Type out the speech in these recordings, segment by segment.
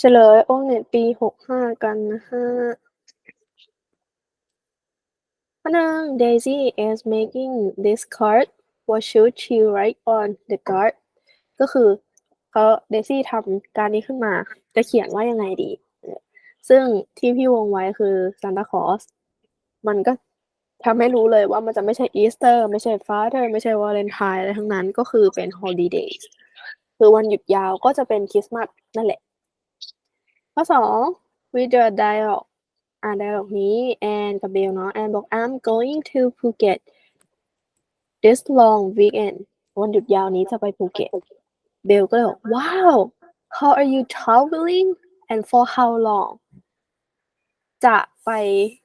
เฉลยโอเน็ตปี65กันนะคะข้อหนึ่ง Daisy is making this card what should she write on the card ก็คือเขาเดซี่ทำการนี้ขึ้นมา จะเขียนว่ายังไงดี ซึ่งที่พี่วงไว้คือ Santa Claus มันก็ทำให้รู้เลยว่ามันจะไม่ใช่อีสเตอร์ไม่ใช่ Father ไม่ใช่วาเลนไทน์อะไรทั้งนั้นก็คือเป็น holidays คือวันหยุดยาวก็จะเป็นคริสต์มาสนั่นแหละ ข้อสอง read the dialogue อ่าน dialogue นี้แอนกับเบลเนาะแอนบอก I'm going to Phuket this long weekend วันหยุดยาวนี้จะไปภูเก็ต เบลก็เลยบอก wow how are you traveling and for how long จะไป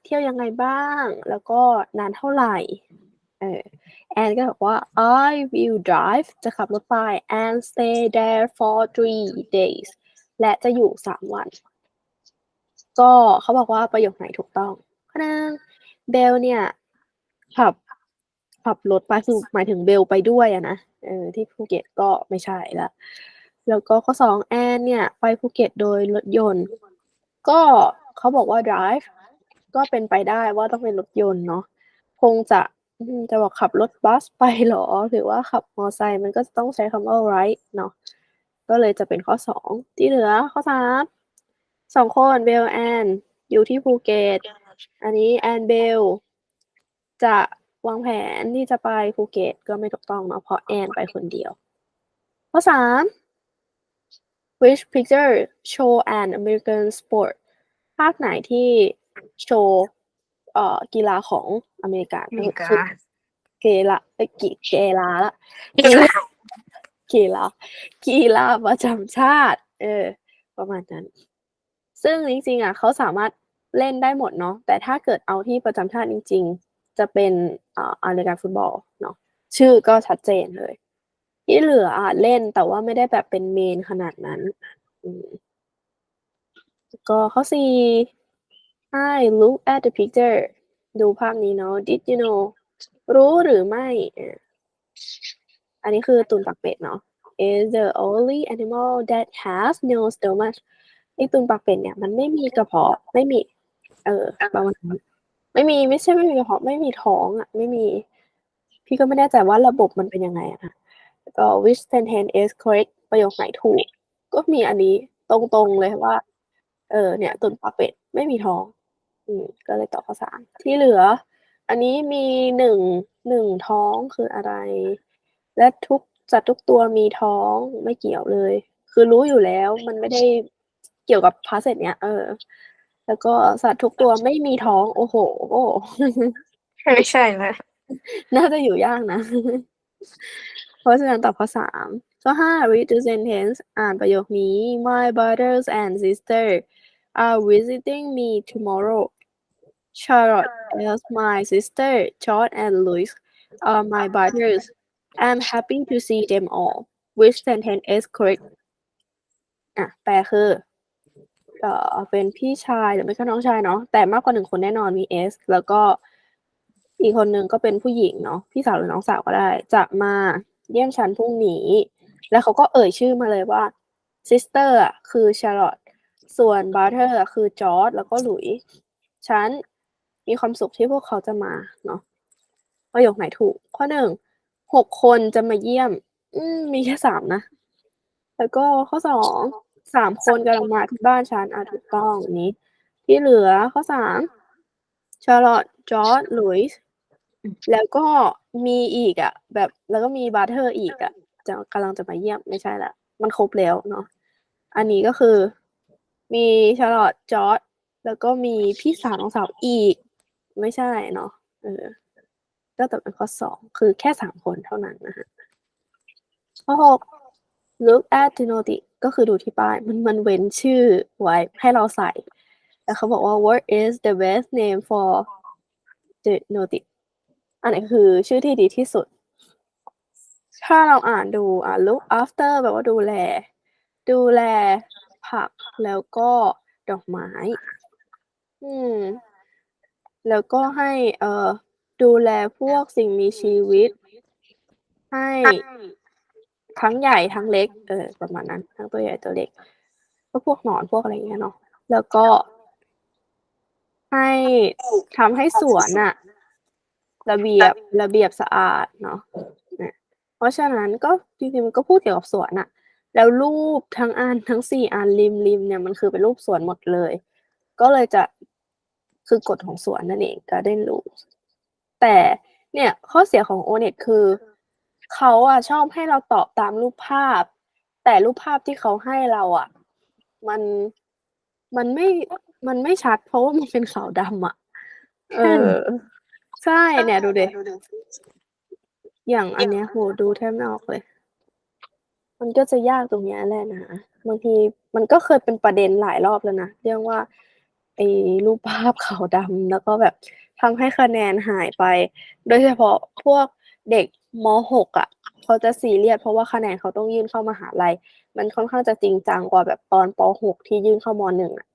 เที่ยวยังไงบ้าง แล้วก็นานเท่าไหร่เออแอนก็บอกว่า I will drive จะขับรถไป and stay there for three days และจะอยู่สามวัน ก็เขาบอกว่าประโยคไหนถูกต้องข้อหนึงเบลเนี่ยขับขับรถไปคือหมายถึงเบลไปด้วยอะนะเออที่ภูเก็ตก็ไม่ใช่ละแล้วก็ข้อสองแอนเนี่ยไปภูเก็ตโดยรถยนต์ ก็เขาบอกว่า drive ก็เป็นไปได้ว่าต้องเป็นรถยนต์เนาะคงจะจะบอกขับรถบัสไปเหรอ หรือว่าขับมอไซค์มันก็จะต้องใช้คำว่า ride เนาะก็เลยจะเป็นข้อสองที่เหลือข้อสาม สองคนเบลแอนอยู่ที่ภูเก็ต อันนี้แอนเบลจะวางแผนที่จะไปภูเก็ตก็ไม่ถูกต้องเนาะเพราะแอนไปคนเดียว ข้อสาม which picture show an American sport ภาพไหนที่โชว์เอ่อกีฬาของอเมริกาอเมริกาคือเกลาเอ้ยกีเกลาละกีฬากีฬากีฬาประจำชาติ เออ ประมาณนั้น ซึ่งจริงๆอะเขาสามารถเล่นได้หมดเนาะแต่ถ้าเกิดเอาที่ประจำชาติจริง ๆ จะเป็นอเมริกันฟุตบอลเนาะชื่อก็ชัดเจนเลย ที่เหลืออาจเล่นแต่ว่าไม่ได้แบบเป็นเมนขนาดนั้นก็ข้อสี่ I look at the picture ดูภาพนี้เนาะ Did you know รู้หรือไม่ อันนี้คือตุนปากเป็ดเนาะ is the only animal that has no stomach ไอตุนปากเป็ดเนี่ยมันไม่มีกระเพาะไม่มี เออประมาณนั้นไม่มีไม่ใช่ไม่มีกระเพาะไม่มีท้องอะ ไม่มี พี่ก็ไม่แน่ใจว่าระบบมันเป็นยังไงอะนะแล้วก็ which sentence is correct ประโยคไหนถูก ก็มีอันนี้ตรงๆเลยว่า เออ เนี่ยตุนปลาเป็ดไม่มีท้อง อืม ก็เลยตอบข้อสามที่เหลือ อันนี้มีหนึ่งหนึ่งท้องคืออะไร และทุกสัตว์ทุกตัวมีท้องไม่เกี่ยวเลย คือรู้อยู่แล้วมันไม่ได้ เกี่ยวกับพาสเซจเนี้ย เออ แล้วก็สัตว์ทุกตัวไม่มีท้อง โอ้โหไม่ใช่นะน่าจะอยู่ยากนะ เพราะฉะนั้นตอบข้อสามข้อห้า read the sentence อ่านประโยคนี้ my brothers and sister are visiting me tomorrow Charlotte is my sister George and Louis are my brothers I'm happy to see them all which sentence is correct อะแปลคือ เอ่อเป็นพี่ชายหรือไม่ก็น้องชายเนาะแต่มากกว่าหนึ่งคนแน่นอนมี S แล้วก็อีกคนหนึ่งก็เป็นผู้หญิงเนาะพี่สาวหรือน้องสาวก็ได้ จะมาเยี่ยมฉันพรุ่งนี้ แล้วเขาก็เอ่ยชื่อมาเลยว่า sister อะคือ Charlotte ส่วน brother อะคือจอร์ดแล้วก็หลุยฉันมีความสุขที่พวกเขาจะมาเนาะประโยคไหนถูก ข้อหนึ่งหกคนจะมาเยี่ยม อืมมีแค่สามนะ แล้วก็ข้อสอง สามคนกำลังมาที่บ้านฉันอะถูกต้องนี้ ที่เหลือข้อสามชาร์ลอตจอร์ดลุยส์แล้วก็มีอีกอะ แบบแล้วก็มีบาร์เทอร์อีกอะจะกำลังจะมาเยี่ยมไม่ใช่ละมันครบแล้วเนาะอันนี้ก็คือ มีชาร์ลอตจอร์ดแล้วก็มีพี่สาวน้องสาวอีก ไม่ใช่เนาะเออก็ตอบเป็นข้อสองคือแค่สามคนเท่านั้นนะฮะข้อหก look at the notice ก็คือดูที่ป้ายมันมันเว้นชื่อไว้ให้เราใส่ แล้วเขาบอกว่า what is the best name for the notice อันไหนคือชื่อที่ดีที่สุด ถ้าเราอ่านดูอ่า look after แปลว่าดูแล ดูแลผักแล้วก็ดอกไม้ อืม แล้วก็ให้เอ่อดูแลพวกสิ่งมีชีวิต ให้ ทั้งใหญ่ทั้งเล็ก เออ ประมาณนั้น ทั้งตัวใหญ่ตัวเล็ก ก็พวกหนอนพวกอะไรอย่างเงี้ยเนาะ แล้วก็ ให้ทำให้สวนอะระเบียบระเบียบสะอาดเนาะเพราะฉะนั้นก็จริงๆมันก็พูดเกี่ยวกับสวนอะแล้วรูปทั้งอันทั้งสี่อันริมริมเนี่ยมันคือเป็นรูปสวนหมดเลย ก็เลยจะคือกฎของสวนนั่นเอง garden rules แต่เนี่ยข้อเสียของโอเน็ตคือ เขาอะชอบให้เราตอบตามรูปภาพ แต่รูปภาพที่เขาให้เราอะมัน มันไม่ มันไม่ชัด เพราะว่ามันเป็นขาวดำอะเออ ใช่เนี่ยดูเด็อย่างอันเนี้ยโหดูแทบไม่ออกเลย มันก็จะยากตรงเนี้ยแหละนะบางทีมันก็เคยเป็นประเด็นหลายรอบแล้วนะเรื่องว่าไอ้รูปภาพขาวดำแล้วก็แบบทำให้คะแนนหายไป โดยเฉพาะพวกเด็ก ม .6 อะเขาจะซีเรียสเพราะว่าคะแนนเขาต้องยื่นเข้ามหาลัย มันค่อนข้างจะจริงจังกว่าแบบตอนป .6 ที่ยื่นเข้าม .1 อะ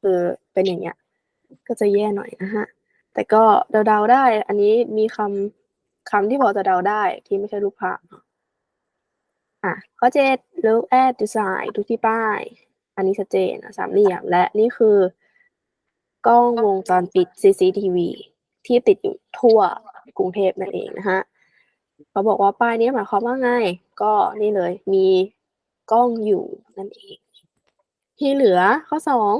คือเป็นอย่างเงี้ย ก็จะแย่หน่อยนะฮะ แต่ก็เดาๆได้ อันนี้มีคำคำที่พอจะเดาได้ที่ไม่ใช่รูปภาพอะข้อเจ็ด look at design ดูที่ป้าย อันนี้ชัดเจนสามเหลี่ยม และนี่คือกล้องวงจรปิด CCTV ที่ติดอยู่ทั่ว กรุงเทพนั่นเองนะฮะเขาบอกว่าป้ายนี้หมายความว่าไง ก็นี่เลย มีกล้องอยู่นั่นเอง ที่เหลือข้อสอง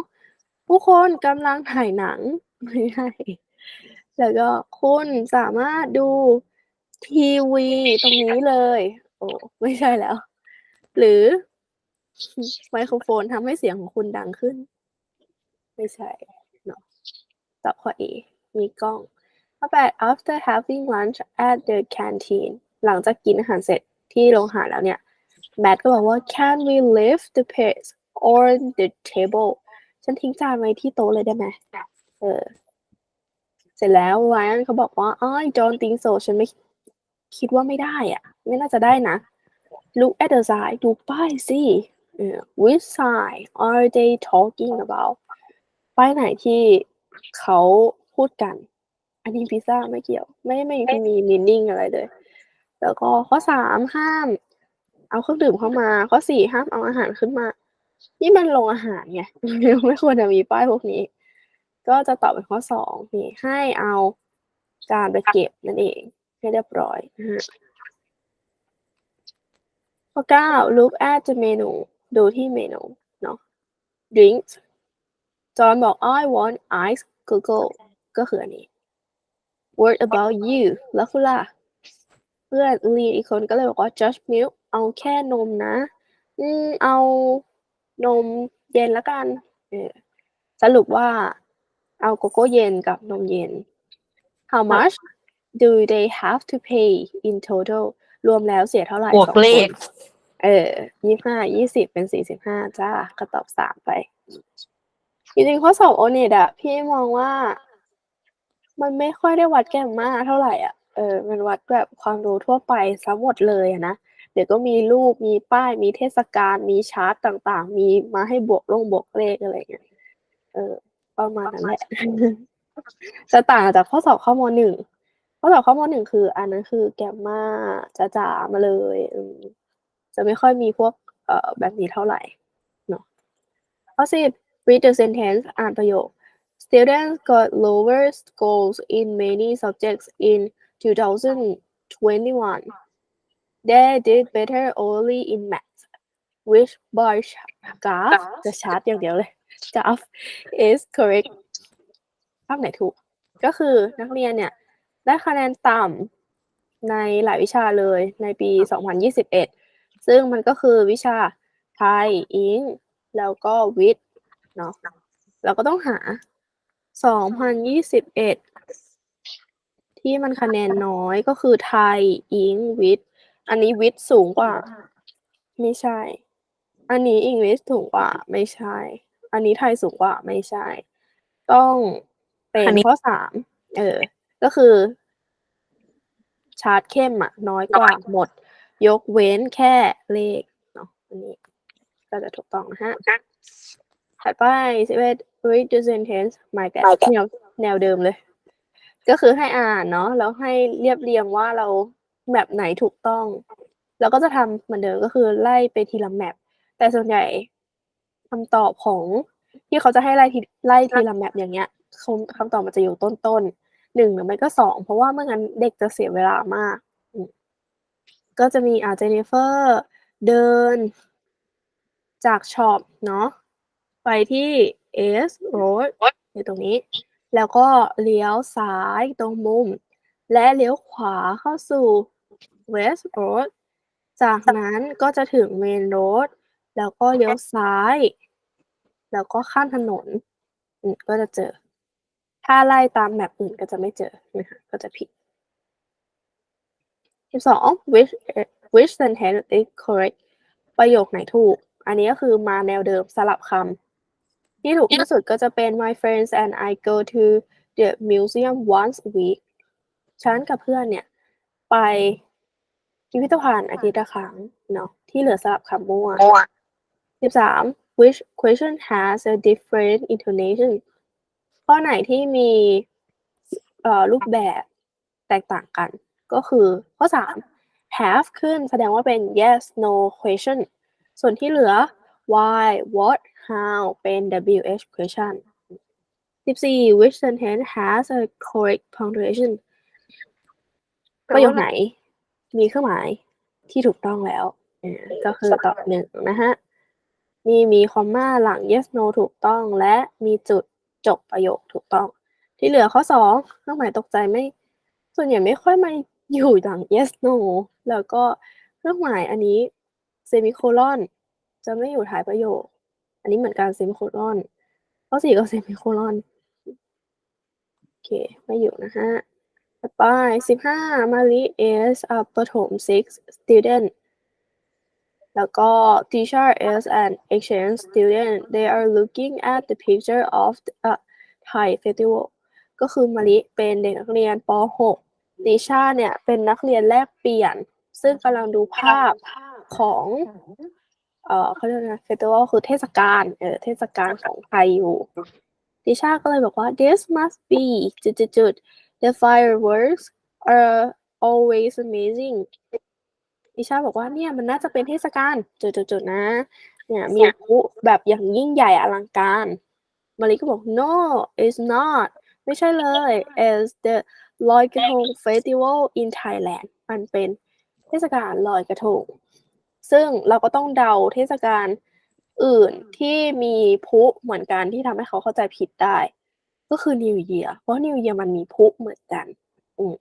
ผู้คนกำลังถ่ายหนังไม่ใช่แล้วก็คุณสามารถดูทีวีตรงนี้เลย โอ้ไม่ใช่แล้ว หรือไมโครโฟนทำให้เสียงของคุณดังขึ้น ไม่ใช่เนาะตอบข้อ A มีกล้อง ข้อแปด after having lunch at the canteen หลังจากกินอาหารเสร็จที่โรงอาหารแล้วเนี่ยแมทก็บอกว่า can we leave the plates on the table ฉันทิ้งจานไว้ที่โต๊ะเลยได้ไหมเออ เสร็จแล้วไวอันเขาบอกว่า I don't think so ฉันไม่คิดว่าไม่ได้อะ ไม่น่าจะได้นะ look at the side ดูป้ายสิ which side are they talking about ป้ายไหนที่เขาพูดกัน อันนี้พิซซ่าไม่เกี่ยว ไม่ไม่มี meaning อะไรเลย แล้วก็ข้อสามห้าม เอาเครื่องดื่มเข้ามา ข้อสี่ห้ามเอาอาหารขึ้นมา นี่มันโรงอาหารไงไม่ควรจะมีป้ายพวกนี้ ก็จะตอบเป็นข้อสองนี่ให้เอาจานไปเก็บนั่นเอง ให้เรียบร้อยนะฮะข้อเก้า look at the menu ดูที่เมนูเนาะ drinks จอห์นบอก I want ice cocoa ก็คืออันนี้ What about you แล้วคุณล่ะ เพื่อนลีอีกคนก็เลยบอกว่า just milk เอาแค่นมนะ อืม เอานมเย็นละกันเออสรุปว่าเอาโกโก้เย็นกับนมเย็น how much do they have to pay in total รวมแล้วเสียเท่าไหร่บวกสองคนเลข เออยี่ห้ายี่สิบเป็นสี่สิบห้าจ้าก็ตอบสามไปจริงๆข้อสอบโอเน็ตอะพี่มองว่า มันไม่ค่อยได้วัดแกมมาเท่าไหร่อะ เออ มันวัดแบบความรู้ทั่วไปซะหมดเลยอะนะ เดี๋ยวก็มีรูป มีป้าย มีเทศกาล มีชาร์ตต่างๆ มีมาให้บวกลงบวกเลขอะไรอย่างเงี้ย เออ ประมาณนั้นแหละ จะต่างจากข้อสอบข้อมหนึ่ง ข้อสอบข้อมหนึ่งคือ อันนั้นคือแกมมาจ๋าๆมาเลยอืมจะไม่ค่อยมีพวก เอ่อ แบบนี้เท่าไหร่ เนาะข้อสิบ read the sentence อ่านประโยค Students got lower scores in many subjects in 2021. They did better only in math, which bar graph จะชาร์ตอย่างเดียวเลย graph is correct ภาพไหนถูก ก็คือนักเรียนเนี่ย ได้คะแนนต่ำในหลายวิชาเลยในปี 2021 ซึ่งมันก็คือวิชาไทยอิงแล้วก็วิทย์เนาะเราก็ต้องหา สองพันยี่สิบเอ็ดที่มันคะแนนน้อยก็คือไทยอิงวิทย์อันนี้วิทย์สูงกว่า ไม่ใช่ อันนี้อังกฤษสูงกว่า ไม่ใช่ อันนี้ไทยสูงกว่า ไม่ใช่ ต้องเป็นอันนี้ข้อสามเออ ก็คือ ชาร์ตเข้มอะน้อยกว่าหมด ยกเว้นแค่เลขเนาะอันนี้ก็จะถูกต้องนะฮะ ถัดไปสิบเอ็ด read the sentence my bad แนวแนวเดิมเลย ก็คือให้อ่านเนาะแล้วให้เรียบเรียงว่าเราแบบไหนถูกต้องเราก็จะทำเหมือนเดิมก็คือไล่ไปทีละแมปแต่ส่วนใหญ่ำตอบของที่เขาจะให้ไล่ทีไล่ทีละแมปอย่างเงี้ยคำคำตอบมันจะอยู่ต้นๆหนึ่งหรือไม่ก็สองเพราะว่าเมื่องั้นเด็กจะเสียเวลามากอืมก็จะมีอาเจเนเฟอร์เดินจากช็อปเนาะ ไปที่ S Road อยู่ตรงนี้ แล้วก็เลี้ยวซ้ายตรงมุม และเลี้ยวขวาเข้าสู่ West Road จากนั้นก็จะถึง Main Road แล้วก็เลี้ยวซ้าย แล้วก็ข้ามถนนอืมก็จะเจอ ถ้าไล่ตามแมปอื่นก็จะไม่เจอนะคะก็จะผิด12 which which sentence is correct ประโยคไหนถูก อันนี้ก็คือมาแนวเดิมสลับคำ ที่ถูกที่สุดก็จะเป็น my friends and I go to the museum once a week ฉันกับเพื่อนเนี่ย ไปพิพิธภัณฑ์อาทิตย์ละครั้งเนาะที่เหลือสลับคำมั่ว13 which question has a different intonation ข้อไหนที่มีเอ่อรูปแบบแตกต่างกัน ก็คือข้อ3 have ขึ้นแสดงว่าเป็น yes no question ส่วนที่เหลือ why what how เป็น wh question 14 which sentence has a correct punctuation ประโยคไหน มีเครื่องหมายที่ถูกต้องแล้วอ่าก็คือตอบหนึ่งนะฮะ มีมีคอมมาหลัง yes no ถูกต้องและมีจุดจบประโยคถูกต้อง ที่เหลือข้อสองเครื่องหมายตกใจไม่ ส่วนใหญ่ไม่ค่อยมาอยู่หลัง yes no แล้วก็เครื่องหมายอันนี้ semicolon จะไม่อยู่ท้ายประโยค อันนี้เหมือนกัน semicolon ข้อสี่ก็ semicolon โอเค ไม่อยู่นะฮะ ต่อไปสิบห้ามาริ is a ประถม six student แล้วก็ teacher is an exchange student they are looking at the picture of a Thai festival ก็คือมาริเป็นเด็กนักเรียนป .6 ติชาเนี่ยเป็นนักเรียนแลกเปลี่ยน ซึ่งกำลังดูภาพของ เออเขาเรียกนะเฟสติวัลคือเทศกาลเออเทศกาลของไทยอยู่ติชาก็เลยบอกว่า this must be จุดจุดจุด the fireworks are always amazing ติชาบอกว่าเนี่ยมันน่าจะเป็นเทศกาลจุดจุดจุดนะ เนี่ยมีพุแบบอย่างยิ่งใหญ่อลังการมาริก็บอก no it's not ไม่ใช่เลย is the ลอยกระทง festival in Thailand มันเป็นเทศกาลลอยกระทง ซึ่งเราก็ต้องเดาเทศกาลอื่นที่มีพุเหมือนกันที่ทำให้เขาเข้าใจผิดได้ ก็คือ New Year เพราะ New Year มันมีพุเหมือนกัน อืม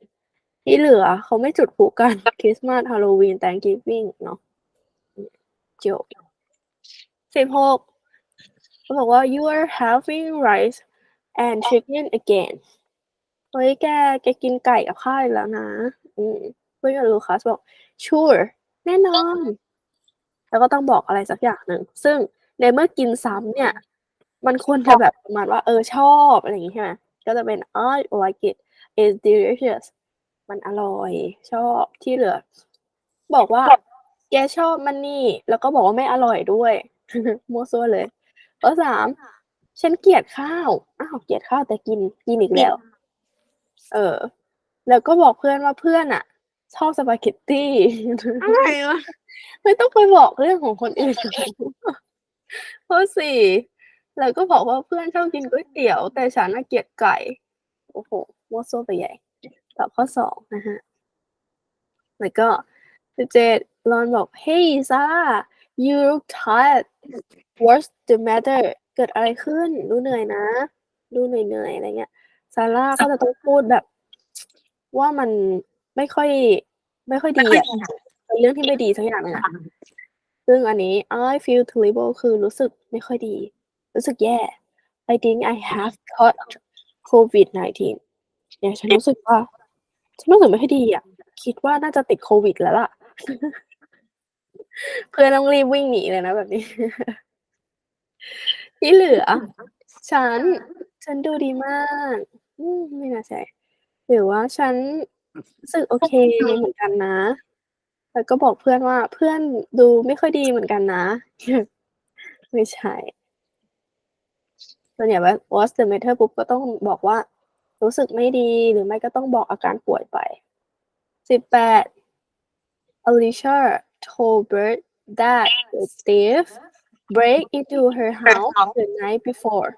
ที่เหลือเขาไม่จุดพุกันคริสต์มาสฮาโลวีน Thanksgiving เนาะจบสิบหกเขาบอกว่า you are having rice and chicken again เฮ้ยแกแกกินไก่กับข้าวแล้วนะ อืมเพื่อนลูคัสบอก sure แน่นอน แล้วก็ต้องบอกอะไรสักอย่างหนึ่ง ซึ่งในเมื่อกินซ้ำเนี่ย มันควรจะแบบประมาณว่าเออชอบอะไรอย่างงี้ใช่ไหมก็จะเป็น I like it it's delicious มันอร่อยชอบที่เหลือ บอกว่าแกชอบมันนี่ แล้วก็บอกว่าไม่อร่อยด้วยมั่วซั่วเลยข้อสามฉันเกลียดข้าวอ้าวเกลียดข้าวแต่กินกินอีกแล้ว เออ แล้วก็บอกเพื่อนว่าเพื่อนอะ ชอบสปาเกตตี้อะไรวะไม่ต้องไปบอกเรื่องของคนอื่นข้อสี่แล้วก็บอกว่าเพื่อนชอบกินก๋วยเตี๋ยว แต่ฉันน่ะเกลียดไก่ โอ้โหมั่วซั่วไปใหญ่ตอบข้อสองนะฮะ แล้วก็สิบเจ็ดรอนบอก Hey Sarah you look tired what's the matter เกิดอะไรขึ้น ดูเหนื่อยนะ ดูเหนื่อยๆ อะไรเงี้ยซาร่าก็จะต้องพูดแบบ ว่ามัน ไม่ค่อย ไม่ค่อยดีอะเป็นเรื่องที่ไม่ดีสักอย่างหนึงอะซึ่งอันนี้ I feel terrible คือรู้สึกไม่ค่อยดี รู้สึกแย่ I think I have caught COVID 19เนี่ยฉันรู้สึกว่า ฉันรู้สึกไม่ค่อยดีอะ คิดว่าน่าจะติดโควิดแล้วล่ะ เพื่อนต้องรีบวิ่งหนีเลยนะแบบนี้ ที่เหลือ ฉัน ฉันดูดีมากอืมไม่น่าใช่หรือว่าฉัน รู้สึกโอเคเหมือนกันนะ แล้วก็บอกเพื่อนว่าเพื่อนดูไม่ค่อยดีเหมือนกันนะ ไม่ใช่ส่วนใหญ่ว่า what's the matter ปุ๊บก็ต้องบอกว่า รู้สึกไม่ดีหรือไม่ก็ต้องบอกอาการป่วยไปสิบแปด Alicia told Bert that the thief break into her house the night before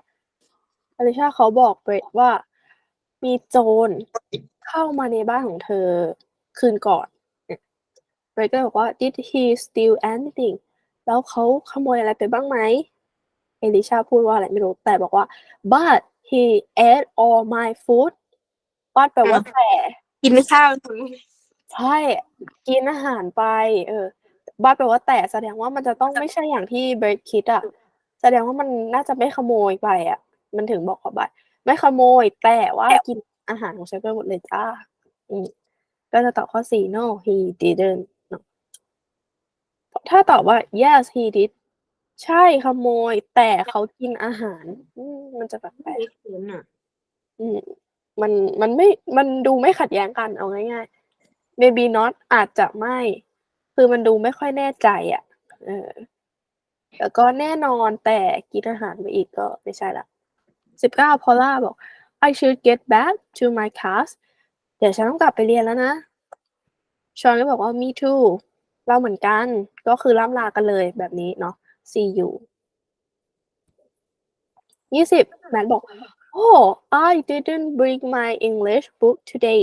อลิชาเขาบอกเบรดว่า มีโจร เข้ามาในบ้านของเธอคืนก่อนเบรดก็เลยบอกว่า did he steal anything แล้วเขาขโมยอะไรไปบ้างไหมเอลิชาพูดว่าอะไรไม่รู้ แต่บอกว่า but he ate all my food but แปลว่าแต่กินข้าวถึงใช่กินอาหารไป เออบ้าแปลว่าแต่แสดงว่ามันจะต้องไม่ใช่อย่างที่เบรดคิดอะแสดงว่ามันน่าจะไม่ขโมยไปอะมันถึงบอกขอบัตรไม่ขโมยแต่ว่ากิน อาหารของฉันไปหมดเลยจ้าอืมก็จะตอบข้อสี่ no he didn't no ถ้าตอบว่า yes he did ใช่ขโมย แต่เขากินอาหารอืมมันจะแปลกไม่คุ้นอะๆอืมมันมันไม่มันดูไม่ขัดแย้งกันเอาง่ายๆ maybe not อาจจะไม่ คือมันดูไม่ค่อยแน่ใจ อะ เออแล้วก็แน่นอนแต่กินอาหารไปอีกก็ไม่ใช่ละสิบเก้าพอล่าบอก I should get back to my class เดี๋ยวฉันต้องกลับไปเรียนแล้วนะชอนก็บอกว่า me too เราเหมือนกัน ก็คือล่ำลากันเลยแบบนี้เนาะ see you ยี่สิบแมทบอก oh I didn't bring my English book today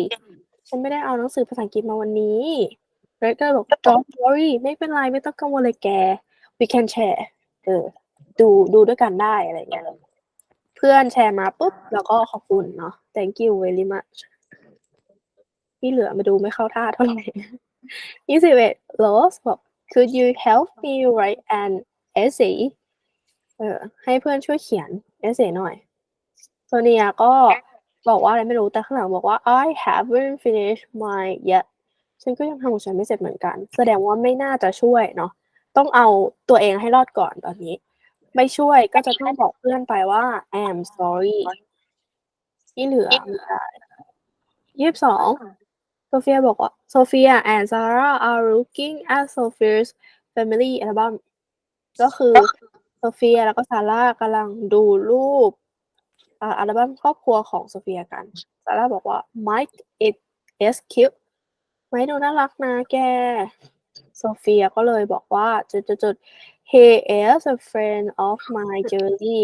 ฉันไม่ได้เอาหนังสือภาษาอังกฤษมาวันนี้เรดก็บอก don't worry ไม่เป็นไร ไม่ต้องกังวลเลยแก we can share เออ ดูดูด้วยกันได้อะไรเงี้ย พื่อนแชร์มาปุ๊บแล้วก็ขอบคุณเนาะ thank you very much ที่เหลือมาดูไม่เข้าท่าเท่าไหร่ยี่สิบเอ็ด Rose บอก could you help me write an essay เออให้เพื่อนช่วยเขียน essay หน่อยโซเนียก็บอกว่าอะไรไม่รู้แต่ข้างหลังบอกว่า I haven't finished mine yet ฉันก็ยังทำของฉันไม่เสร็จเหมือนกัน แสดงว่าไม่น่าจะช่วยเนาะต้องเอาตัวเองให้รอดก่อนตอนนี้ ไม่ช่วยก็จะต้องบอกเพื่อนไปว่า I'm sorry ที่เหลือไม่ได้ยี่สิบสองโซเฟียบอกว่าโซเฟีย and Sarah are looking at Sophia's family album ก็คือโซเฟียแล้วก็ซาร่ากำลังดูรูปอ่าอัลบั้มครอบครัวของโซเฟียกันซาร่าบอกว่า Mike it is cute ไม่ดูน่ารักนะแก โซเฟียก็เลยบอกว่าจุดจุดจุด he is a friend of my Jerry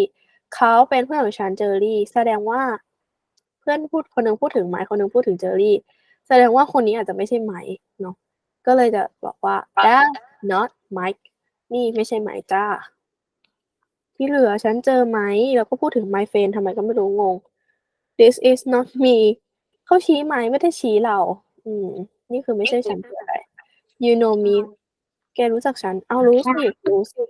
เขาเป็นเพื่อนของฉันเจอรี่ แสดงว่า เพื่อนพูดคนหนึงพูดถึงไมค์คนหนึงพูดถึงเจอรี่ แสดงว่าคนนี้อาจจะไม่ใช่ไมค์เนาะก็เลยจะบอกว่า that not Mike นี่ไม่ใช่ไมค์จ้า ที่เหลือฉันเจอไหมแล้วก็พูดถึง my friend ทำไมก็ไม่รู้งง this is not me เขาชี้ไมค์ไม่ได้ชี้เรา อืม นี่คือไม่ใช่ฉันคืออะไร you know me แกรู้จักฉัน เอารู้สิ รู้สิ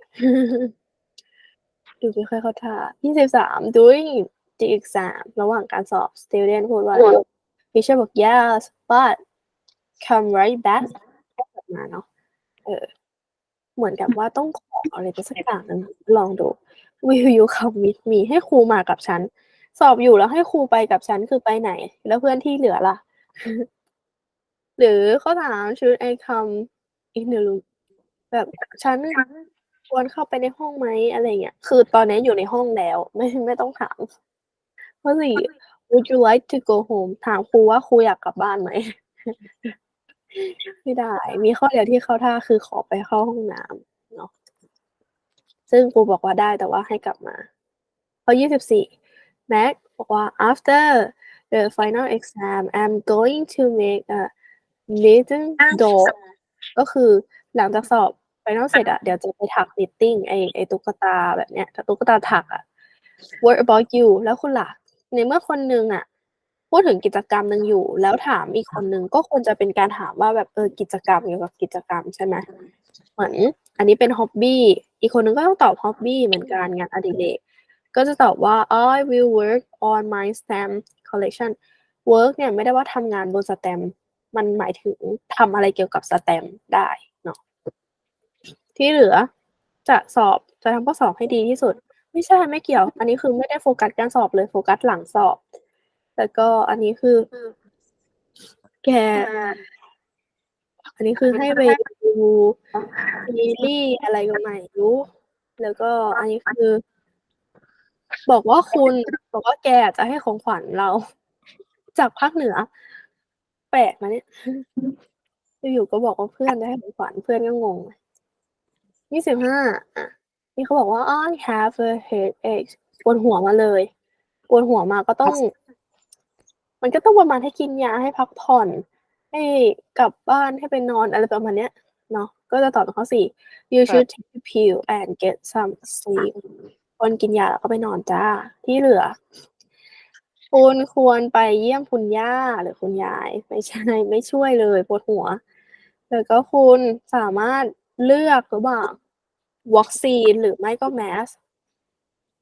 ดูไม่ค่อยเข้าท่ายี่สิบสาม doing the exam ระหว่างการสอบ student พูดว่า teacher บอก yes but come right back กลับมาเนาะ เออ เหมือนกับว่าต้องขออะไรไปสักอย่างหนึงลองดู will you come with me ให้ครูมากับฉัน สอบอยู่แล้วให้ครูไปกับฉันคือไปไหน แล้วเพื่อนที่เหลือล่ะ หรือข้อถาม should I come in the room แบบฉันควรเข้าไปในห้องไหมอะไรเงี้ย คือตอนนี้อยู่ในห้องแล้ว ไม่ไม่ต้องถามข้อสี่ would you like to go home ถามครูว่าครูอยากกลับบ้านไหม ไม่ได้ มีข้อเดียวที่เข้าท่าคือขอไปเข้าห้องน้ำเนาะ ซึ่งครูบอกว่าได้แต่ว่าให้กลับมา ข้อยี่สิบสี่ Mac บอกว่า after the final exam I'm going to make a little doll ก็คือหลังจากสอบไฟ นอลเสร็จอะเดี๋ยวจะไปถัก knitting ไอไอตุ๊กตาแบบเนี้ยตุ๊กตาถักอะ What about you แล้วคุณล่ะ ในเมื่อคนนึงอะพูดถึงกิจกรรมหนึ่งอยู่ แล้วถามอีกคนนึงก็ควรจะเป็นการถามว่าแบบเออกิจกรรมเกี่ยวกับกิจกรรมใช่ไหมเหมือนอันนี้เป็นฮ็อบบี้อีกคนนึงก็ต้องตอบฮ็อบบี้เหมือนกันงานอดิเรกก็จะตอบว่า I will work on my stamp collection work เนี่ยไม่ได้ว่าทำงานบนสแตมมันหมายถึงทำอะไรเกี่ยวกับสแตมได้เนาะ ที่เหลือจะสอบจะทำข้อสอบให้ดีที่สุด ไม่ใช่ไม่เกี่ยว อันนี้คือไม่ได้โฟกัสการสอบเลยโฟกัสหลังสอบแต่ก็อันนี้คือ แก อันนี้คือให้ไปดูซีรีส์อะไรก็ไม่รู้ แล้วก็อันนี้คือ บอกว่าคุณบอกว่าแกจะให้ของขวัญเรา จากภาคเหนือ แปลกนะเนี่ยอยู่ๆก็บอกว่าเพื่อนจะให้ของขวัญเพื่อนก็งงยี่ ยี่สิบห้าอะที่เขาบอกว่า I have a headache ปวดหัวมาเลยปวดหัวมาก็ต้อง มันก็ต้องประมาณให้กินยาให้พักผ่อน ให้กลับบ้านให้ไปนอนอะไรประมาณเนี้ยเนาะก็จะตอบข้อสี่ you should take a pill and get some sleep ควรกินยาแล้วก็ไปนอนจ้า ที่เหลือ คุณควรไปเยี่ยมคุณย่าหรือคุณยาย ไม่ใช่ ไม่ช่วยเลยปวดหัว แล้วก็คุณสามารถ เลือกหรือเปล่าวัคซีนหรือไม่ก็แมส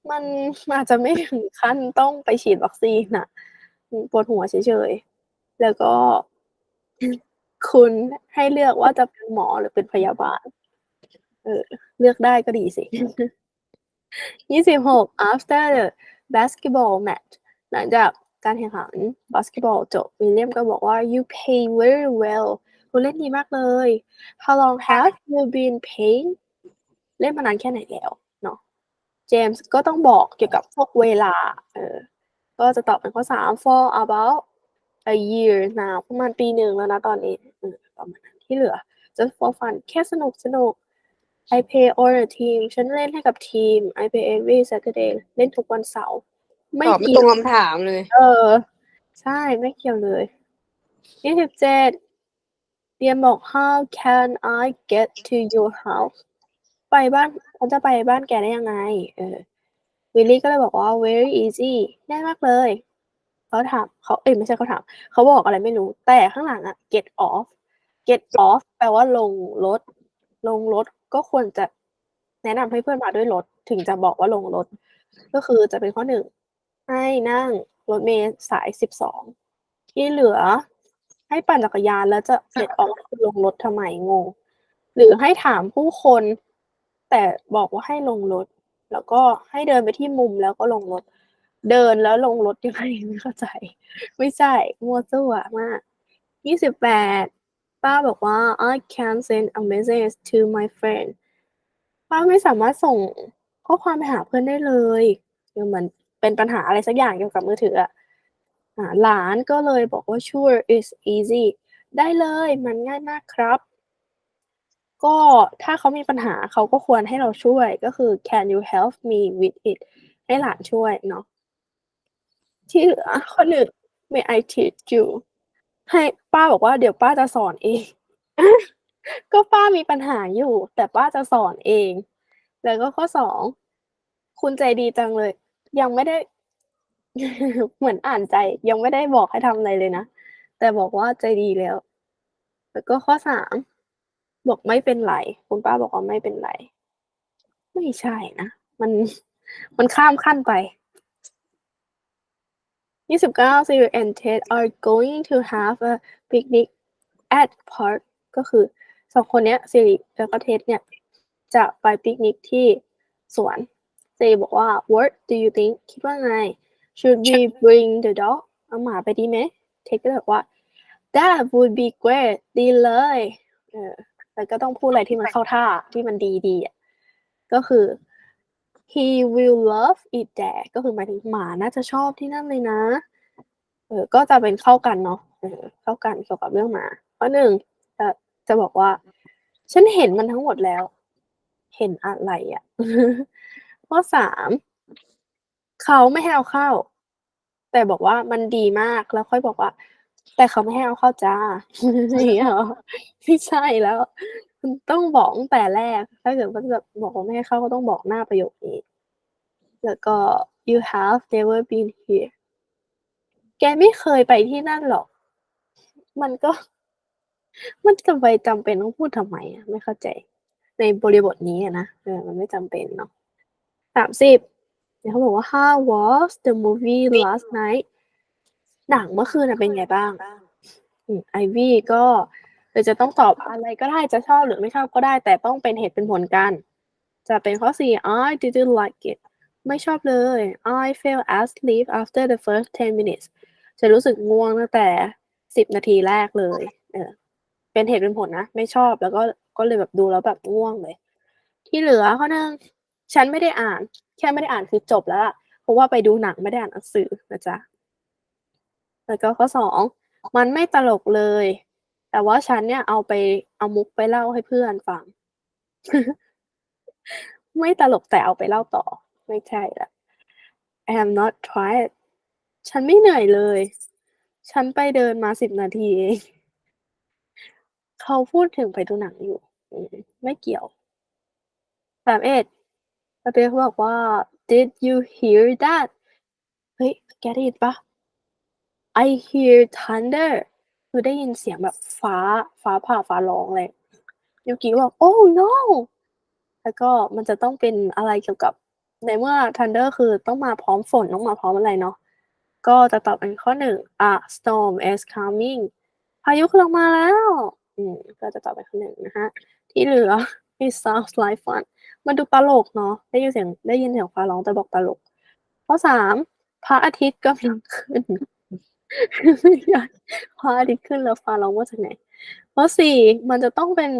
มันอาจจะไม่ถึงขั้นต้องไปฉีดวัคซีนน่ะปวดหัวเฉยๆ แล้วก็คุณให้เลือกว่าจะเป็นหมอหรือเป็นพยาบาล เออ เลือกได้ก็ดีสิยี่สิบหก after the basketball match หลังจากการแข่งขันบาสเกตบอลจบวิลเลียมก็บอกว่า you play very well คุณเล่นดีมากเลย how long have you been playing เล่นมานานแค่ไหนแล้วเนาะเจมส์ก็ต้องบอกเกี่ยวกับพวกเวลาเออก็จะตอบเป็นข้อสาม for about a year now ประมาณปีหนึ่งแล้วนะตอนนี้เออประมาณนั้นที่เหลือ just for fun แค่สนุกสนุก I play all the team ฉันเล่นให้กับทีม I play every Saturday เล่นทุกวันเสาร์ไม่ตอบไม่เกี่ตยรวงคำถามเลย เออ ใช่ไม่เกี่ยวเลยยี่สิบเจ็ด เรียนบอก how can I get to your house ไปบ้านเขาจะไปบ้านแกได้ยังไง เออ วิลลี่ก็เลยบอกว่า very easy ง่ายมากเลย เขาถามเขาเอ้ยไม่ใช่เขาถาม เขาบอกอะไรไม่รู้ แต่ข้างหลังอะ get off get off แปลว่าลงรถ ลงรถก็ควรจะแนะนำให้เพื่อนมาด้วยรถ ถึงจะบอกว่าลงรถ ก็คือจะเป็นข้อหนึ่ง ให้นั่งรถเมล์สายสิบสอง ที่เหลือ ให้ปั่นจักรยานแล้วจะเสร็จออกลงรถทำไมงง หรือให้ถามผู้คน แต่บอกว่าให้ลงรถ แล้วก็ให้เดินไปที่มุมแล้วก็ลงรถ เดินแล้วลงรถยังไงไม่เข้าใจ ไม่ใช่มัวซั่วมากยี่สิบแปดป้าบอกว่า I can send a message to my friend ป้าไม่สามารถส่งข้อความไปหาเพื่อนได้เลยคือเหมือนเป็นปัญหาอะไรสักอย่างเกี่ยวกับมือถืออะ หลานก็เลยบอกว่า sure is easy ได้เลยมันง่ายมากครับ ก็ถ้าเขามีปัญหาเขาก็ควรให้เราช่วยก็คือ can you help me with it ให้หลานช่วยเนาะที่เหลือข้อหนึ่ง may I teach you ให้ป้าบอกว่าเดี๋ยวป้าจะสอนเอง ก็ป้ามีปัญหาอยู่ แต่ป้าจะสอนเอง แล้วก็ข้อสอง คุณใจดีจังเลย ยังไม่ได้ เหมือนอ่านใจยังไม่ได้บอกให้ทำอะไรเลยนะ แต่บอกว่าใจดีแล้ว แล้วก็ข้อสามบอกไม่เป็นไร คุณป้าบอกว่าไม่เป็นไร ไม่ใช่นะมันมันข้ามขั้นไปยี่สิบเก้า Siri and Ted are going to have a picnic at park ก็คือสองคนเนี้ย Siri แล้วก็เท็ดเนี่ย จะไปปิกนิกที่สวน Siri บอกว่า What do you think คิดว่าไง Should we bring the dog เอาหมาไปดีไหม เท็ดก็เลยบอกว่า That would be great ดีเลยเออแล้วก็ต้องพูดอะไรที่มันเข้าท่าที่มันดีดีๆอะก็คือ he will love it there ก็คือหมายถึงหมาน่าจะชอบที่นั่นเลยนะ เออ ก็จะเป็นเข้ากันเนาะเออเข้ากันเกี่ยวกับเรื่องหมาข้อหนึ่งจะจะบอกว่า ฉันเห็นมันทั้งหมดแล้ว เห็นอะไรอะ่ะ ข้อสาม เขาไม่ให้เอาเข้า แต่บอกว่ามันดีมากแล้วค่อยบอกว่า แต่เขาไม่ให้เอาเข้าจ้าอย่างเงี้ยเหรอไม่ใช่แล้วคุณต้องบอกตั้งแต่แรก ถ้าเกิดว่าจะบอกว่าไม่ให้เข้าก็ต้องบอกหน้าประโยคนี้ แล้วก็ you have never been here แกไม่เคยไปที่นั่นหรอก มันก็ มันจะไปจำเป็นต้องพูดทำไมอะ ไม่เข้าใจ ในบริบทนี้นะเออมันไม่จำเป็นเนาะสามสิบ เดี๋ยวเขาบอกว่า how was the movie last night หนังเมื่อคืนน่ะเป็นไงบ้างไอวี่ก็เลยจะต้องตอบอะไรก็ได้จะชอบหรือไม่ชอบก็ได้ แต่ต้องเป็นเหตุเป็นผลกัน จะเป็นข้อสี่ I didn't like it ไม่ชอบเลย I fell asleep after the first 10 minutes จะรู้สึกง่วงตั้งแต่สิบนาทีแรกเลยเออเป็นเหตุเป็นผลนะ ไม่ชอบแล้วก็ก็เลยแบบดูแล้วแบบง่วงเลย ที่เหลือข้อหนึง ฉันไม่ได้อ่าน แค่ไม่ได้อ่านคือจบแล้วล่ะเพราะว่าไปดูหนังไม่ได้อ่านหนังสือนะจ๊ะแล้วก็ข้อสองมันไม่ตลกเลย แต่ว่าฉันเนี่ยเอาไปเอามุกไปเล่าให้เพื่อนฟัง ไม่ตลกแต่เอาไปเล่าต่อ ไม่ใช่ละ I am not tired ฉันไม่เหนื่อยเลย ฉันไปเดินมาสิบนาทีเอง เขาพูดถึงไปดูหนังอยู่ ไม่เกี่ยวสามเอ็ด เปียเขาบอกว่า did you hear that เฮ้ย แกได้ยินปะ I hear thunder คือได้ยินเสียงแบบฟ้า ฟ้าผ่าฟ้าร้องเลยยูกิบอก oh no แล้วก็มันจะต้องเป็นอะไรเกี่ยวกับ ในเมื่อ thunder คือต้องมาพร้อมฝน ต้องมาพร้อมอะไรเนาะ ก็จะตอบเป็นข้อหนึ่ง a storm is coming พายุกำลังมาแล้ว อืม ก็จะตอบเป็นข้อหนึ่งนะคะที่เหลือ it sounds like fun มันดูตลกเนาะได้ยินเสียงได้ยินเสียงฟ้าร้องแต่บอกตลกข้อสามพระอาทิตย์กำลังขึ้นพระอาทิตย์ขึ้นแล้วฟ้าร้องมาจากไหนข้อสี่มันจะต้องเป็น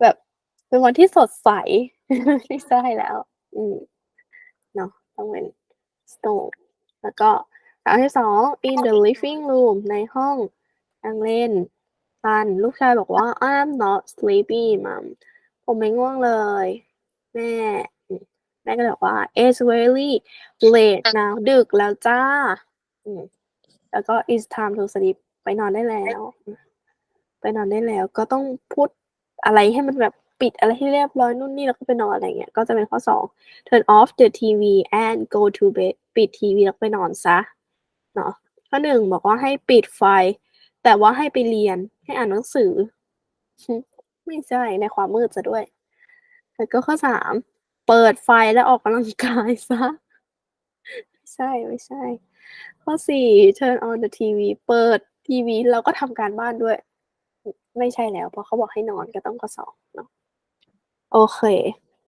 แบบเป็นวันที่สดใสไม่ใช่แล้ว อืมเนาะต้องเป็น storm แล้วก็อันที่สอง in the living room ในห้องนั่งเล่นกันลูกชายบอกว่า I'm not sleepy mom ผมไม่ง่วงเลย แม่ แม่ก็เลยบอกว่า it's very late now ดึกแล้วจ้า แล้วก็ it's time to sleep ไปนอนได้แล้ว ไปนอนได้แล้ว ก็ต้องพูดอะไรให้มันแบบปิดอะไรให้เรียบร้อยนู่นนี่แล้วก็ไปนอนอะไรเงี้ย ก็จะเป็นข้อสอง turn off the TV and go to bed ปิดทีวีแล้วไปนอนซะ เนาะข้อหนึ่งบอกว่าให้ปิดไฟ แต่ว่าให้ไปเรียนให้อ่านหนังสือ ไม่ใช่ในความมืดซะด้วย แล้วก็ข้อสามเปิดไฟแล้วออกกำลังกายซะไม่ใช่ไม่ใช่ ข้อสี่ turn on the TV เปิดทีวีแล้วก็ทำการบ้านด้วย ไม่ใช่แล้ว เพราะเขาบอกให้นอนก็ต้องข้อสองเนาะโอเค